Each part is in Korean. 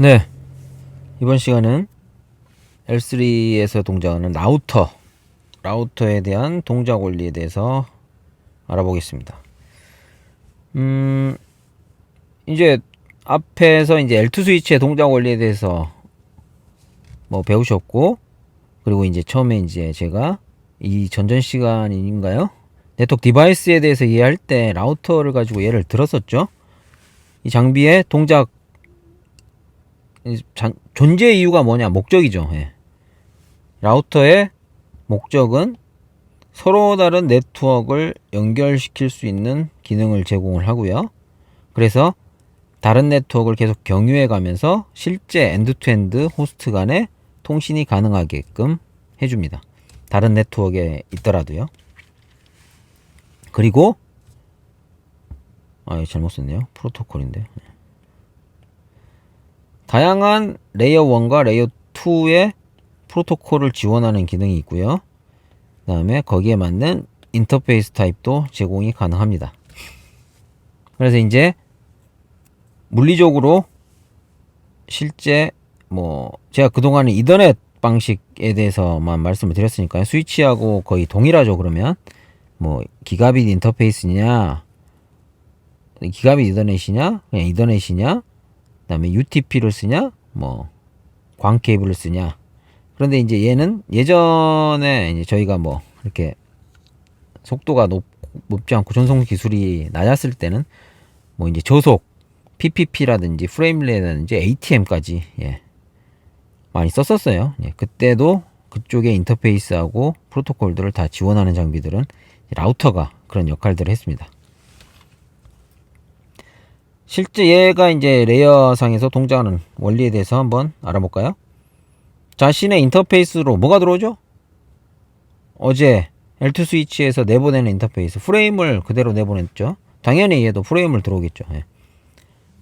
네. 이번 시간은 L3에서 동작하는 라우터, 라우터에 대한 동작 원리에 대해서 알아보겠습니다. 음, 이제 앞에서 이제 L2 스위치의 동작 원리에 대해서 뭐 배우셨고, 그리고 이제 처음에 이제 제가 이 전전 시간인가요? 네트워크 디바이스에 대해서 이해할 때 라우터를 가지고 예를 들었었죠. 이 장비의 동작 존재 이유가 뭐냐? 목적이죠. 예. 라우터의 목적은 서로 다른 네트워크를 연결시킬 수 있는 기능을 제공을 하고요. 그래서 다른 네트워크를 계속 경유해 가면서 실제 엔드투엔드 호스트 간의 통신이 가능하게끔 해줍니다. 다른 네트워크에 있더라도요. 그리고 아, 잘못 썼네요. 프로토콜인데. 다양한 레이어 1과 레이어 2의 프로토콜을 지원하는 기능이 있고요. 그 다음에 거기에 맞는 인터페이스 타입도 제공이 가능합니다. 그래서 이제 물리적으로 실제 뭐 제가 그동안에 이더넷 방식에 대해서만 말씀을 드렸으니까요. 스위치하고 거의 동일하죠. 그러면 뭐 기가빗 인터페이스냐 기가빗 이더넷이냐 그냥 이더넷이냐 그다음에 UTP를 쓰냐 뭐 광 케이블을 쓰냐 그런데 이제 얘는 예전에 이제 저희가 뭐 이렇게 속도가 높, 높지 않고 전송 기술이 낮았을 때는 뭐 이제 저속 PPP라든지 프레임레라든지 ATM까지 예 많이 썼었어요. 예, 그때도 그쪽의 인터페이스하고 프로토콜들을 다 지원하는 장비들은 라우터가 그런 역할들을 했습니다. 실제 얘가 이제 레이어상에서 동작하는 원리에 대해서 한번 알아볼까요? 자신의 인터페이스로 뭐가 들어오죠? 어제 L2 스위치에서 내보내는 인터페이스 프레임을 그대로 내보냈죠. 당연히 얘도 프레임을 들어오겠죠. 예.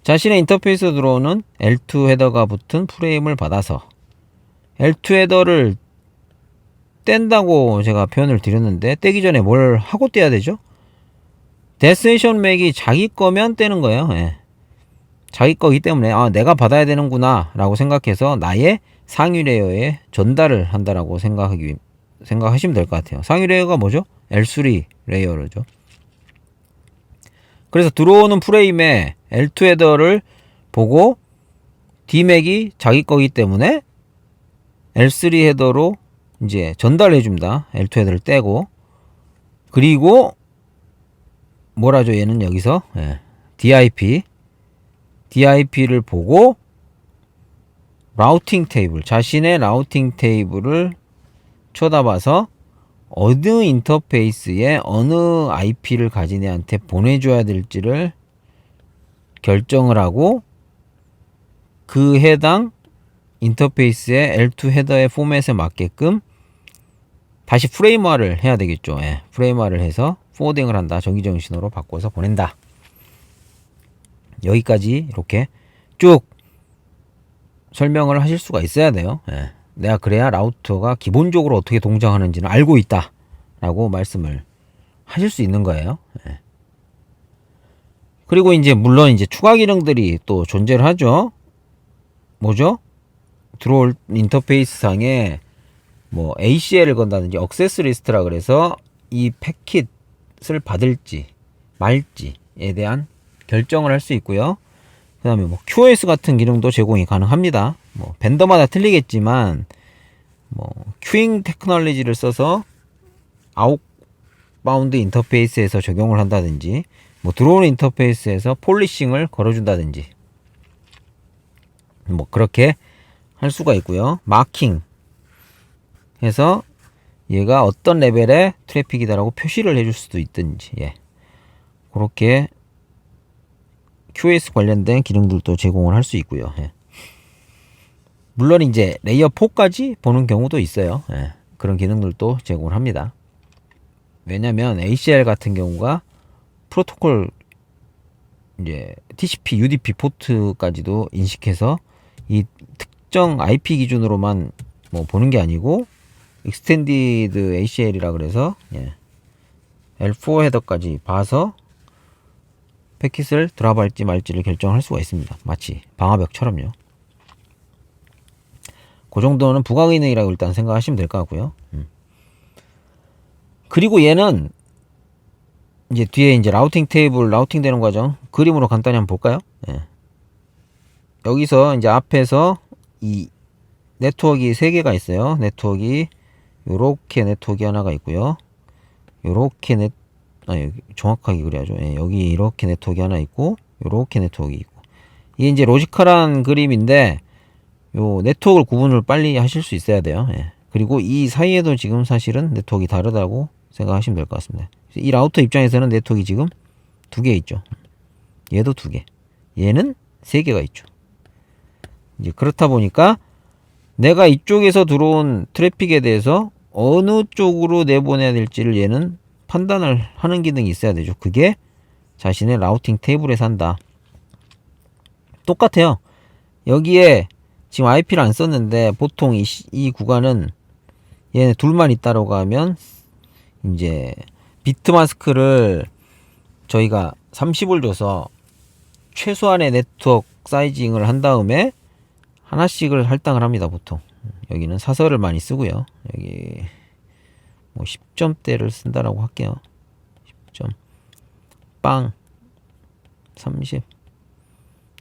자신의 인터페이스에 들어오는 L2 헤더가 붙은 프레임을 받아서 L2 헤더를 뗀다고 제가 표현을 드렸는데 떼기 전에 뭘 하고 떼야 되죠? 데스티네이션 맥이 자기 거면 떼는 거예요. 예. 자기 거기 때문에 아 내가 받아야 되는구나 라고 생각해서 나의 상위 레이어에 전달을 한다라고 생각하기 생각하시면 될 것 같아요. 상위 레이어가 뭐죠? L3 레이어로죠. 그래서 들어오는 프레임에 L2 헤더를 보고 D맥이 자기 거기 때문에 L3 헤더로 이제 전달해 줍니다. L2 헤더를 떼고 그리고 뭐라죠? 얘는 여기서 예. DIP DIP를 보고 라우팅 테이블 자신의 라우팅 테이블을 쳐다봐서 어느 인터페이스에 어느 IP를 가진 애한테 보내줘야 될지를 결정을 하고 그 해당 인터페이스의 L2 헤더의 포맷에 맞게끔 다시 프레임화를 해야 되겠죠. 예, 프레임화를 해서 포워딩을 한다. 정기적인 신호로 바꿔서 보낸다. 여기까지 이렇게 쭉 설명을 하실 수가 있어야 돼요. 예. 내가 그래야 라우터가 기본적으로 어떻게 동작하는지는 알고 있다. 라고 말씀을 하실 수 있는 거예요. 예. 그리고 이제 물론 이제 추가 기능들이 또 존재를 하죠. 뭐죠? 들어올 인터페이스 상에 뭐 ACL을 건다든지 억세스 리스트라 그래서 이 패킷을 받을지 말지에 대한 결정을 할 수 있고요. 그 다음에 뭐 QoS 같은 기능도 제공이 가능합니다. 뭐 벤더마다 틀리겠지만 뭐 큐잉 테크놀로지를 써서 아웃바운드 인터페이스에서 적용을 한다든지 뭐 들어오는 인터페이스에서 폴리싱을 걸어준다든지 뭐 그렇게 할 수가 있고요. 마킹 해서 얘가 어떤 레벨의 트래픽이다라고 표시를 해줄 수도 있든지 예. 그렇게 QoS 관련된 기능들도 제공을 할 수 있고요. 예. 물론 이제 레이어 4까지 보는 경우도 있어요. 예. 그런 기능들도 제공을 합니다. 왜냐면 ACL 같은 경우가 프로토콜 이제 TCP, UDP 포트까지도 인식해서 이 특정 IP 기준으로만 뭐 보는 게 아니고 익스텐디드 ACL이라 그래서 예. L4 헤더까지 봐서 패킷을 드랍할지 말지를 결정할 수가 있습니다. 마치 방화벽처럼요. 그 정도는 부가 기능이라고 일단 생각하시면 될 것 같고요. 음. 그리고 얘는 이제 뒤에 이제 라우팅 테이블 라우팅 되는 과정 그림으로 간단히 한번 볼까요? 예. 여기서 이제 앞에서 이 네트워크 세 개가 있어요. 네트워크 요렇게 네트워크 하나가 있고요. 요렇게 네 아, 여기 정확하게 그래야죠. 예, 여기 이렇게 네트워크 하나 있고 요렇게 네트워크 있고 이게 이제 로지컬한 그림인데 요 네트워크를 구분을 빨리 하실 수 있어야 돼요. 예. 그리고 이 사이에도 지금 사실은 네트워크가 다르다고 생각하시면 될 것 같습니다. 이 라우터 입장에서는 네트워크가 지금 두 개 있죠. 얘도 두 개. 얘는 세 개가 있죠. 이제 그렇다 보니까 내가 이쪽에서 들어온 트래픽에 대해서 어느 쪽으로 내보내야 될지를 얘는 판단을 하는 기능이 있어야 되죠. 그게 자신의 라우팅 테이블에서 한다. 똑같아요. 여기에 지금 IP를 안 썼는데 보통 이, 시- 이 구간은 얘네 둘만 있다라고 하면 이제 비트 마스크를 저희가 30을 줘서 최소한의 네트워크 사이징을 한 다음에 하나씩을 할당을 합니다 보통 여기는 사설을 많이 쓰고요 여기 뭐 10점대를 쓴다라고 할게요. 10점. 빵. 30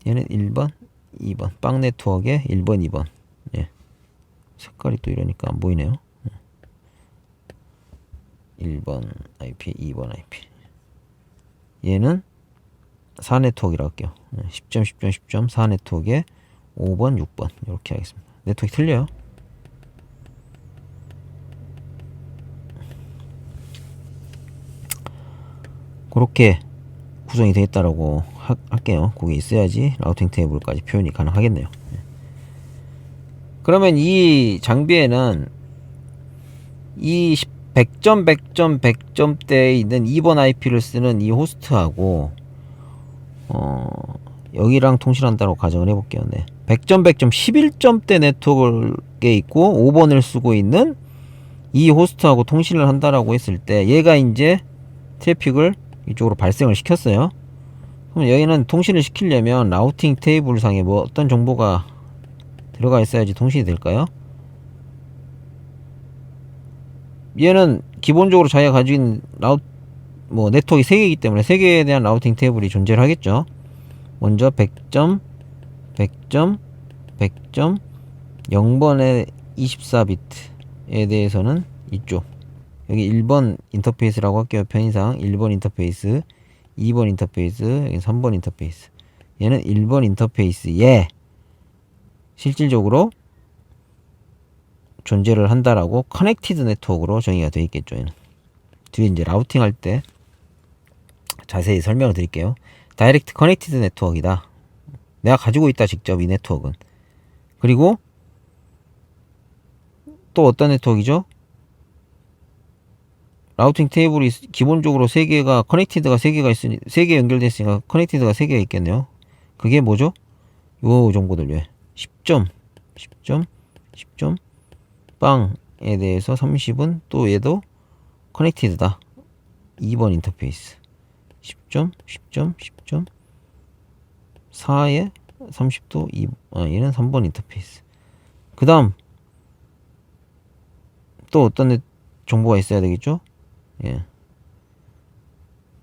얘는 1번 2번. 빵 네트워크에 1번 2번. 예. 색깔이 또 이러니까 안 보이네요. 1번 IP 2번 IP 얘는 4 네트워크라고 할게요. 10점 10점 10점. 4 네트워크에 5번 6번. 이렇게 하겠습니다. 네트워크 틀려요 그렇게 구성이 되어 있다라고 하- 할게요 그게 있어야지 라우팅 테이블까지 표현이 가능하겠네요 예. 그러면 이 장비에는 이 100점 100점 100점대에 있는 2번 IP를 쓰는 이 호스트하고 어 여기랑 통신한다고 가정을 해볼게요. 네. 100점 100점 11점대 네트워크에 있고 5번을 쓰고 있는 이 호스트하고 통신을 한다라고 했을 때 얘가 이제 트래픽을 이쪽으로 발생을 시켰어요. 그럼 여기는 통신을 시키려면 라우팅 테이블 상에 뭐 어떤 정보가 들어가 있어야지 통신이 될까요? 얘는 기본적으로 자기가 가지고 있는 라우 뭐 네트워크 3개이기 때문에 3개에 대한 라우팅 테이블이 존재를 하겠죠. 먼저 100점, 100점, 100점, 0번의 24비트에 대해서는 이쪽 여기 1번 인터페이스라고 할게요. 편의상 1번 인터페이스, 2번 인터페이스, 여기 3번 인터페이스. 얘는 1번 인터페이스에 실질적으로 존재를 한다라고 커넥티드 네트워크로 정의가 되어 있겠죠. 얘는. 뒤에 이제 라우팅 할 때 자세히 설명을 드릴게요. 다이렉트 커넥티드 네트워크이다. 내가 가지고 있다 직접 이 네트워크는. 그리고 또 어떤 네트워크이죠? 라우팅 테이블이 기본적으로 세 개가 커넥티드가 세 개가 있으니 세개 연결됐으니까 커넥티드가 세 개가 있겠네요. 그게 뭐죠? 요 정보들 왜? 10점, 10점, 10점, 빵에 대해서 30은 또 얘도 커넥티드다. 2번 인터페이스. 10점, 10점, 10점. 4에 30도 2, 아, 얘는 3번 인터페이스. 그 다음, 또 어떤 데 정보가 있어야 되겠죠? 예.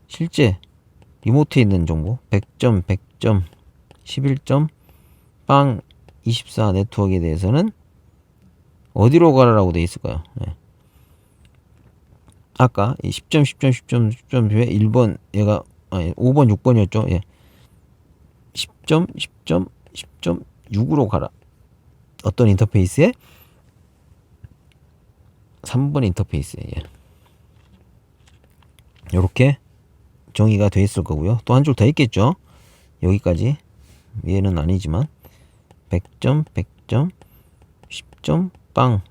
실제, 리모트에 있는 정보. 100점, 100점, 11점, 빵, 24 네트워크에 대해서는 어디로 가라라고 돼 있을까요? 예. 아까 이 10점, 10점, 10점, 10점 에 1번 얘가 아니 5번, 6번이었죠. 예. 10점, 10점, 10점 6으로 가라. 어떤 인터페이스에? 3번 인터페이스에. 예. 요렇게 정의가 돼 있을 거고요. 또 한 줄 더 있겠죠. 여기까지. 얘는 아니지만 100점, 100점, 10점, 빵.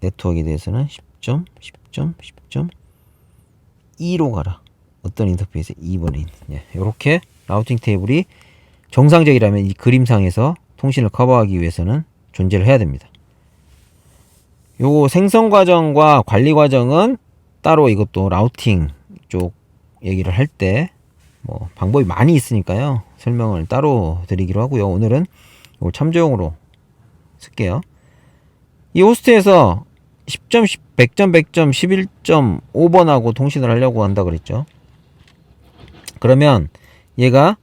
네트워크에 대해서는 10점, 10점, 10점, 2로 가라. 어떤 인터페이스 2번에 있는. 이렇게 라우팅 테이블이 정상적이라면 이 그림상에서 통신을 커버하기 위해서는 존재를 해야 됩니다. 요거 생성 과정과 관리 과정은 따로 이것도 라우팅 쪽 얘기를 할 때 뭐 방법이 많이 있으니까요. 설명을 따로 드리기로 하고요. 오늘은 이걸 참조용으로 쓸게요. 이 호스트에서 10점, 10, 100점, 100점, 11.5번하고 통신을 하려고 한다 그랬죠. 그러면 얘가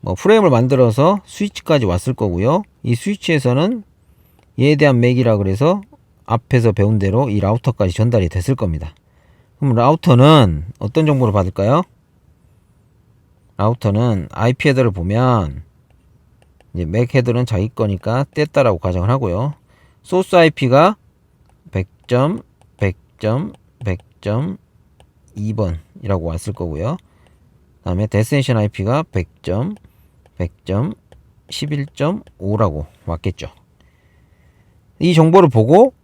뭐 프레임을 만들어서 스위치까지 왔을 거고요. 이 스위치에서는 얘에 대한 맥이라 그래서 앞에서 배운 대로 이 라우터까지 전달이 됐을 겁니다. 그럼 라우터는 어떤 정보를 받을까요? 라우터는 IP 헤더를 보면 이제 맥 헤더는 자기 거니까 뗐다라고 가정을 하고요. 소스 IP가 100점, 100점, 100점, 2번이라고 왔을 거고요. 다음에 데스티네이션 IP가 100점, 100점, 11.5라고 왔겠죠. 이 정보를 보고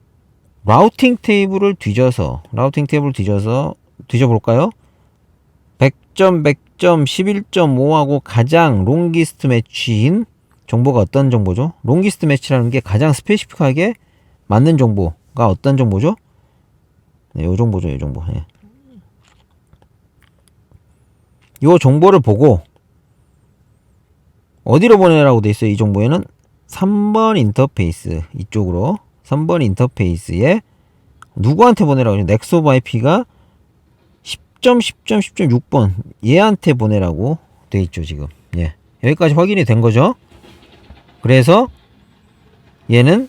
라우팅 테이블을 뒤져서 라우팅 테이블을 뒤져서 뒤져 볼까요? 100점, 100점, 11.5하고 가장 롱기스트 매치인 정보가 어떤 정보죠? 롱기스트 매치라는 게 가장 스페시픽하게 맞는 정보가 어떤 정보죠? 네, 요 정보죠, 요 정보. 예. 요 정보를 보고 어디로 보내라고 돼 있어요? 이 정보에는 3번 인터페이스 이쪽으로 3번 인터페이스에 누구한테 보내라고 오브 IP가 10점 10점 10점 6번 얘한테 보내라고 돼 있죠 지금. 예. 여기까지 확인이 된 거죠? 그래서 얘는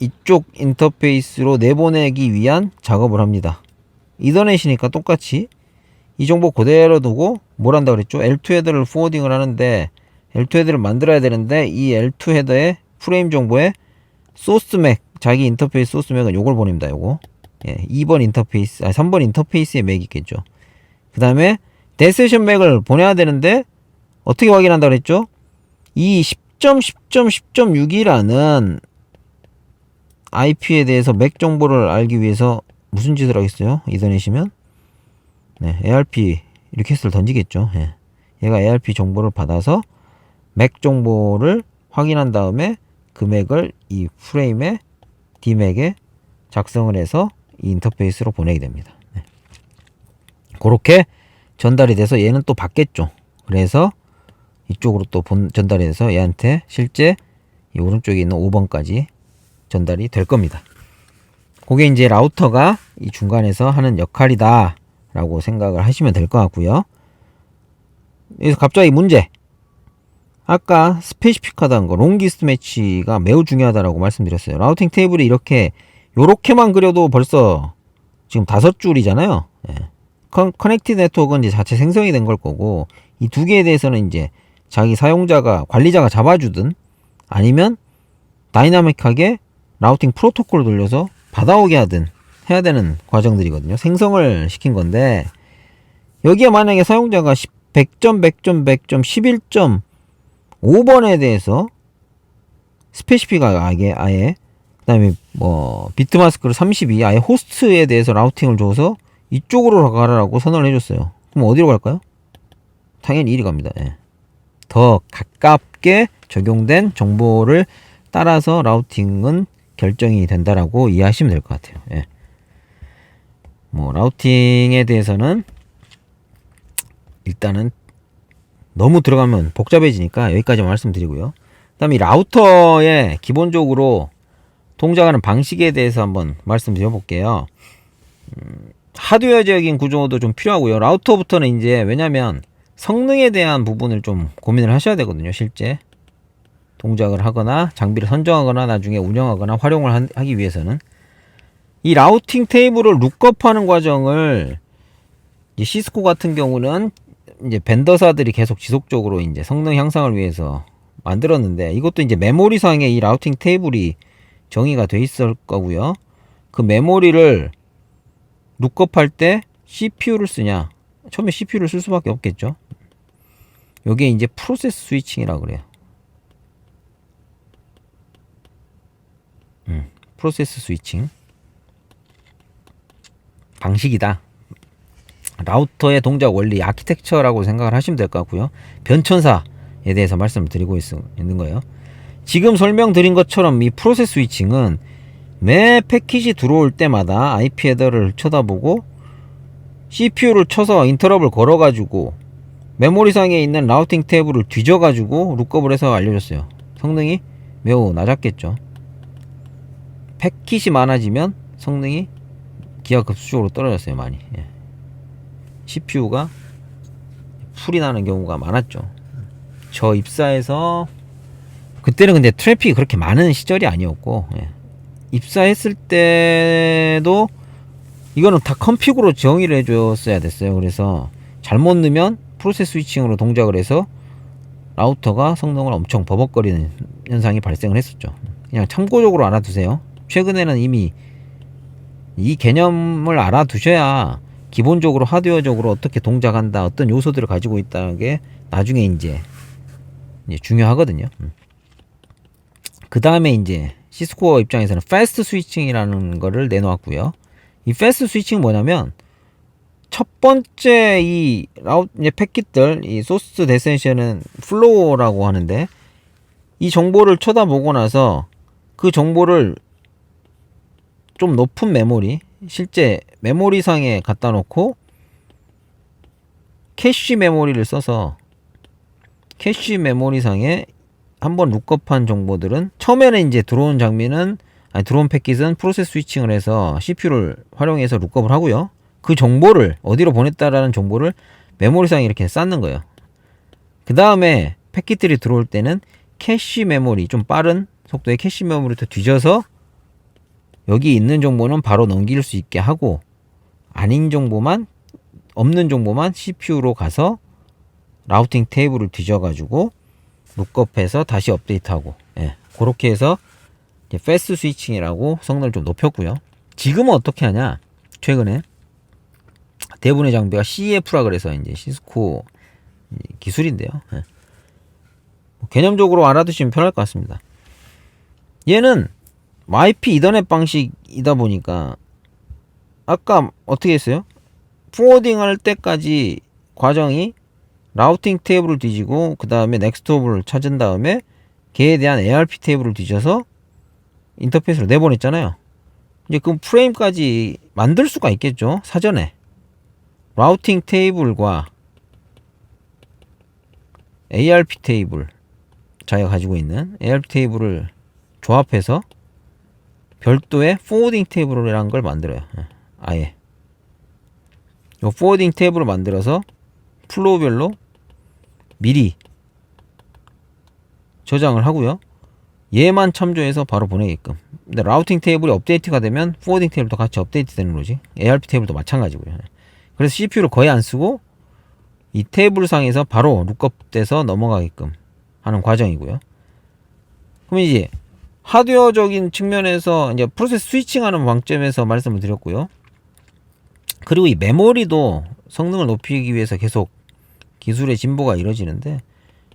이쪽 인터페이스로 내보내기 위한 작업을 합니다. 이더넷이니까 똑같이 이 정보 그대로 두고 뭘 한다 그랬죠? L2 헤더를 포워딩을 하는데 L2 헤더를 만들어야 되는데 이 L2 헤더의 프레임 정보에 소스 맥 자기 인터페이스 소스 맥은 요걸 보냅니다 요거. 예, 2번 인터페이스 아 3번 인터페이스에 맥이 있겠죠. 그 다음에 데스션 맥을 보내야 되는데 어떻게 확인한다 그랬죠? 이 10점 10점 10.6이라는 IP에 대해서 맥 정보를 알기 위해서 무슨 짓을 하겠어요? 이더넷이면? 네, ARP 리퀘스트를 던지겠죠. 예. 얘가 ARP 정보를 받아서 맥 정보를 확인한 다음에 그 맥을 이 프레임에 D맥에 작성을 해서 이 인터페이스로 보내게 됩니다. 네. 그렇게 전달이 돼서 얘는 또 받겠죠. 그래서 이쪽으로 또 본, 전달이 돼서 얘한테 실제 이 오른쪽에 있는 5번까지 전달이 될 겁니다. 그게 이제 라우터가 이 중간에서 하는 역할이다 라고 생각을 하시면 될 것 같고요. 여기서 갑자기 문제. 아까 스페시픽하다는 거 롱기스트 매치가 매우 중요하다라고 말씀드렸어요. 라우팅 테이블이 이렇게 요렇게만 그려도 벌써 지금 다섯 줄이잖아요. 예. 컨, 커넥티드 네트워크는 이제 자체 생성이 된 걸 거고 이 두 개에 대해서는 이제 자기 사용자가 관리자가 잡아주든 아니면 다이나믹하게 라우팅 프로토콜을 돌려서 받아오게 하든 해야 되는 과정들이거든요. 생성을 시킨 건데 여기에 만약에 사용자가 10, 100점, 100점, 100점, 11점 5번에 대해서 스페시픽하게 아예 그다음에 뭐 비트마스크를 32 아예 호스트에 대해서 라우팅을 줘서 이쪽으로 가라라고 선언을 해줬어요. 그럼 어디로 갈까요? 당연히 1위 갑니다. 예. 더 가깝게 적용된 정보를 따라서 라우팅은 결정이 된다라고 이해하시면 될 것 같아요. 예. 뭐 라우팅에 대해서는 일단은 너무 들어가면 복잡해지니까 여기까지만 말씀드리고요. 그 다음에 이 라우터의 기본적으로 동작하는 방식에 대해서 한번 말씀드려 볼게요. 음, 하드웨어적인 구조도 좀 필요하고요. 라우터부터는 이제 왜냐면 성능에 대한 부분을 좀 고민을 하셔야 되거든요. 실제 동작을 하거나 장비를 선정하거나 나중에 운영하거나 활용을 하기 위해서는 이 라우팅 테이블을 룩업하는 과정을 시스코 같은 경우는 이제 벤더사들이 계속 지속적으로 이제 성능 향상을 위해서 만들었는데 이것도 이제 메모리상에 이 라우팅 테이블이 정의가 돼 있을 거고요. 그 메모리를 룩업할 때 CPU를 쓰냐? 처음에 CPU를 쓸 수밖에 없겠죠. 요게 이제 프로세스 스위칭이라고 그래요. 음, 프로세스 스위칭 방식이다. 라우터의 동작 원리 아키텍처라고 생각을 하시면 될 것 같고요. 변천사에 대해서 말씀을 드리고 있, 있는 거예요. 지금 설명드린 것처럼 이 프로세스 스위칭은 매 패키지 들어올 때마다 IP 헤더를 쳐다보고 CPU를 쳐서 인터럽을 걸어가지고 메모리상에 있는 라우팅 테이블을 뒤져가지고 룩업을 해서 알려줬어요. 성능이 매우 낮았겠죠. 패킷이 많아지면 성능이 기하급수적으로 떨어졌어요 많이. 예. CPU가 풀이 나는 경우가 많았죠. 저 입사해서 그때는 근데 트래픽이 그렇게 많은 시절이 아니었고 예. 입사했을 때도 이거는 다 컴픽으로 정의를 해줬어야 됐어요. 그래서 잘못 넣으면 프로세스 스위칭으로 동작을 해서 라우터가 성능을 엄청 버벅거리는 현상이 발생을 했었죠. 그냥 참고적으로 알아두세요. 최근에는 이미 이 개념을 알아두셔야 기본적으로 하드웨어적으로 어떻게 동작한다, 어떤 요소들을 가지고 있다는 게 나중에 이제, 이제 중요하거든요. 그 다음에 이제 시스코어 입장에서는 패스트 스위칭이라는 거를 내놓았고요. 이 패스트 스위칭은 뭐냐면 첫 번째 이 라우 이제 패킷들 이 소스 데센션은 플로우라고 하는데 이 정보를 쳐다보고 나서 그 정보를 좀 높은 메모리 실제 메모리상에 갖다 놓고 캐시 메모리를 써서 캐시 메모리상에 한번 룩업한 정보들은 처음에는 이제 들어온 장비는 아니 들어온 패킷은 프로세스 스위칭을 해서 CPU를 활용해서 룩업을 하고요. 그 정보를 어디로 보냈다라는 정보를 메모리상에 이렇게 쌓는 거예요. 그 다음에 패킷들이 들어올 때는 캐시 메모리 좀 빠른 속도의 캐시 메모리부터 뒤져서 여기 있는 정보는 바로 넘길 수 있게 하고 아닌 정보만 없는 정보만 CPU로 가서 라우팅 테이블을 뒤져가지고 룩업해서 다시 업데이트하고 예, 그렇게 해서 패스트 스위칭이라고 성능을 좀 높였고요. 지금은 어떻게 하냐? 최근에 대부분의 장비가 CEF라 그래서 이제 시스코 기술인데요. 예. 뭐 개념적으로 알아두시면 편할 것 같습니다. 얘는 IP 이더넷 방식이다 보니까 아까 어떻게 했어요? 포워딩 할 때까지 과정이 라우팅 테이블을 뒤지고 그 다음에 넥스트 홉을 찾은 다음에 걔에 대한 ARP 테이블을 뒤져서 인터페이스로 내보냈잖아요. 이제 그 프레임까지 만들 수가 있겠죠. 사전에 라우팅 테이블과 ARP 테이블 자기가 가지고 있는 ARP 테이블을 조합해서 별도의 포워딩 테이블이라는 걸 만들어요. 예, 아예. 이 포워딩 테이블을 만들어서 플로우별로 미리 저장을 하고요. 얘만 참조해서 바로 보내게끔. 근데 라우팅 테이블이 업데이트가 되면 포워딩 테이블도 같이 업데이트 되는 거지. ARP 테이블도 마찬가지고요. 그래서 CPU를 거의 안 쓰고 이 테이블 상에서 바로 룩업 돼서 넘어가게끔 하는 과정이고요. 그럼 이제 하드웨어적인 측면에서 이제 프로세스 스위칭하는 관점에서 말씀을 드렸고요. 그리고 이 메모리도 성능을 높이기 위해서 계속 기술의 진보가 이루어지는데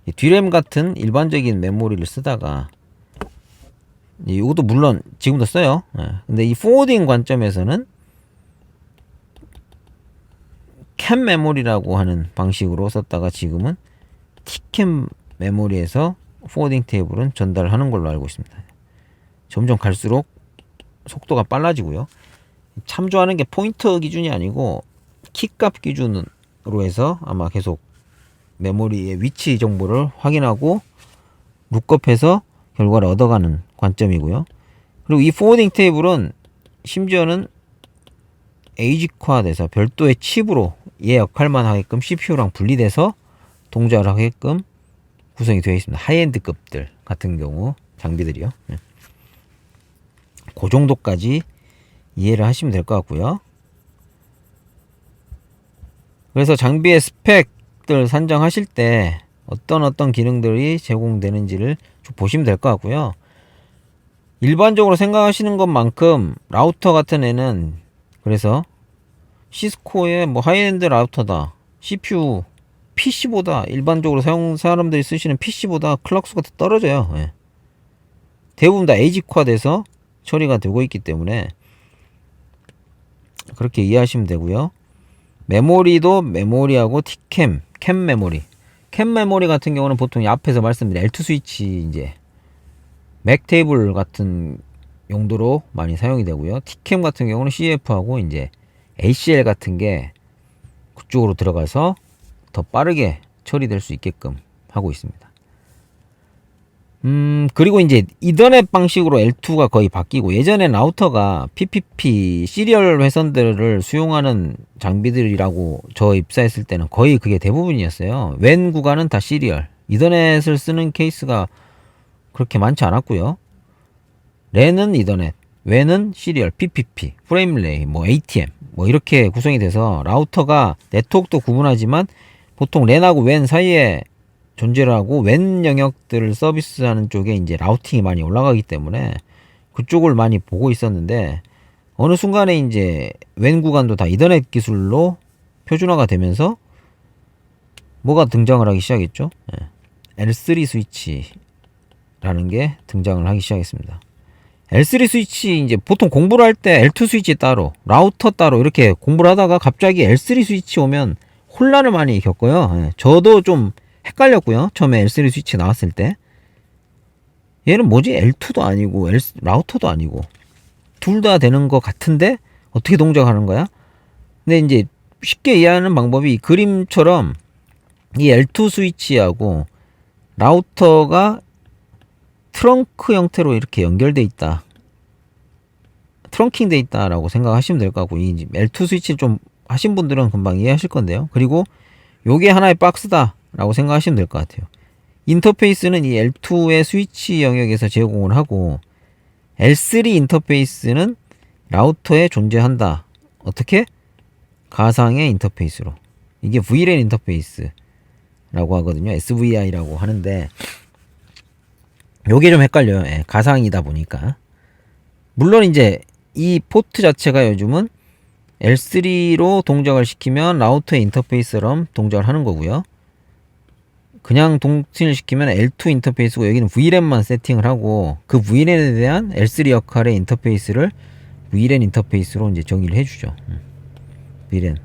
이 D램 같은 일반적인 메모리를 쓰다가 이것도 물론 지금도 써요. 예. 근데 이 포워딩 관점에서는 캠 메모리라고 하는 방식으로 썼다가 지금은 T캠 메모리에서 포워딩 테이블은 전달하는 걸로 알고 있습니다. 점점 갈수록 속도가 빨라지고요. 참조하는 게 포인터 기준이 아니고 키값 기준으로 해서 아마 계속 메모리의 위치 정보를 확인하고 룩업해서 결과를 얻어가는 관점이고요. 그리고 이 포워딩 테이블은 심지어는 에이직화돼서 별도의 칩으로 얘 역할만 하게끔 CPU랑 분리돼서 동작을 하게끔 구성이 되어 있습니다. 하이엔드급들 같은 경우 장비들이요. 예. 그 정도까지 이해를 하시면 될 것 같고요. 그래서 장비의 스펙들 산정하실 때 어떤 어떤 기능들이 제공되는지를 좀 보시면 될 것 같고요. 일반적으로 생각하시는 것만큼 라우터 같은 애는 그래서 시스코의 뭐 하이엔드 라우터다. CPU PC보다 일반적으로 사용 사람들이 쓰시는 PC보다 클럭 수가 더 떨어져요. 예. 대부분 다 에이직화돼서 처리가 되고 있기 때문에 그렇게 이해하시면 되고요. 메모리도 메모리하고 T캠, 캠 메모리. 캠 메모리 같은 경우는 보통 앞에서 말씀드린 L2 스위치 이제 맥 테이블 같은 용도로 많이 사용이 되고요. T캠 같은 경우는 CF하고 이제 ACL 같은 게 그쪽으로 들어가서 더 빠르게 처리될 수 있게끔 하고 있습니다. 음, 음, 그리고 이제 이더넷 방식으로 L2가 거의 바뀌고 예전에 라우터가 PPP 시리얼 회선들을 수용하는 장비들이라고 저 입사했을 때는 거의 그게 대부분이었어요. 웬 구간은 다 시리얼. 이더넷을 쓰는 케이스가 그렇게 많지 않았고요. 랜은 이더넷, 웬은 시리얼, PPP, 프레임 레이, 뭐 ATM 뭐 이렇게 구성이 돼서 라우터가 네트워크도 구분하지만 보통 랜하고 웬 사이에 존재를 하고 웬 영역들을 서비스하는 쪽에 이제 라우팅이 많이 올라가기 때문에 그쪽을 많이 보고 있었는데 어느 순간에 이제 웬 구간도 다 이더넷 기술로 표준화가 되면서 뭐가 등장을 하기 시작했죠? 예. L3 스위치라는 게 등장을 하기 시작했습니다. L3 스위치 이제 보통 공부를 할 때 L2 스위치 따로, 라우터 따로 이렇게 공부를 하다가 갑자기 L3 스위치 오면 혼란을 많이 겪어요. 예. 저도 좀 헷갈렸고요. 처음에 L3 스위치 나왔을 때. 얘는 뭐지? L2도 아니고 L, 라우터도 아니고 둘 다 되는 것 같은데 어떻게 동작하는 거야? 근데 이제 쉽게 이해하는 방법이 이 그림처럼 이 L2 스위치하고 라우터가 트렁크 형태로 이렇게 연결돼 있다. 트렁킹 돼 있다라고 생각하시면 될 것 같고 이 L2 스위치를 좀 하신 분들은 금방 이해하실 건데요. 그리고 요게 하나의 박스다 라고 생각하시면 될 것 같아요. 인터페이스는 이 L2의 스위치 영역에서 제공을 하고 L3 인터페이스는 라우터에 존재한다. 어떻게? 가상의 인터페이스로. 이게 VLAN 인터페이스라고 하거든요. SVI라고 하는데 요게 좀 헷갈려요. 예, 가상이다 보니까. 물론 이제 이 포트 자체가 요즘은 L3로 동작을 시키면 라우터의 인터페이스처럼 동작을 하는 거고요. 그냥 동칭을 시키면 L2 인터페이스고 여기는 VLAN만 세팅을 하고 그 VLAN에 대한 L3 역할의 인터페이스를 VLAN 인터페이스로 이제 정의를 해주죠. 음. VLAN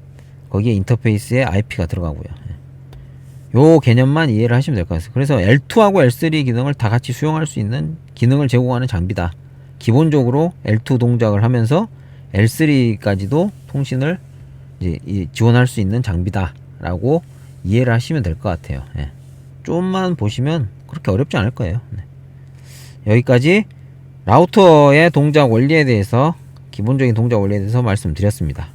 거기에 인터페이스에 IP가 들어가고요. 예. 요 개념만 이해를 하시면 될 것 같아요. 그래서 L2하고 L3 기능을 다 같이 수용할 수 있는 기능을 제공하는 장비다. 기본적으로 L2 동작을 하면서 L3까지도 통신을 이제 이- 지원할 수 있는 장비다라고 이해를 하시면 될 것 같아요. 예. 좀만 보시면 그렇게 어렵지 않을 거예요. 네. 여기까지 라우터의 동작 원리에 대해서 기본적인 동작 원리에 대해서 말씀드렸습니다.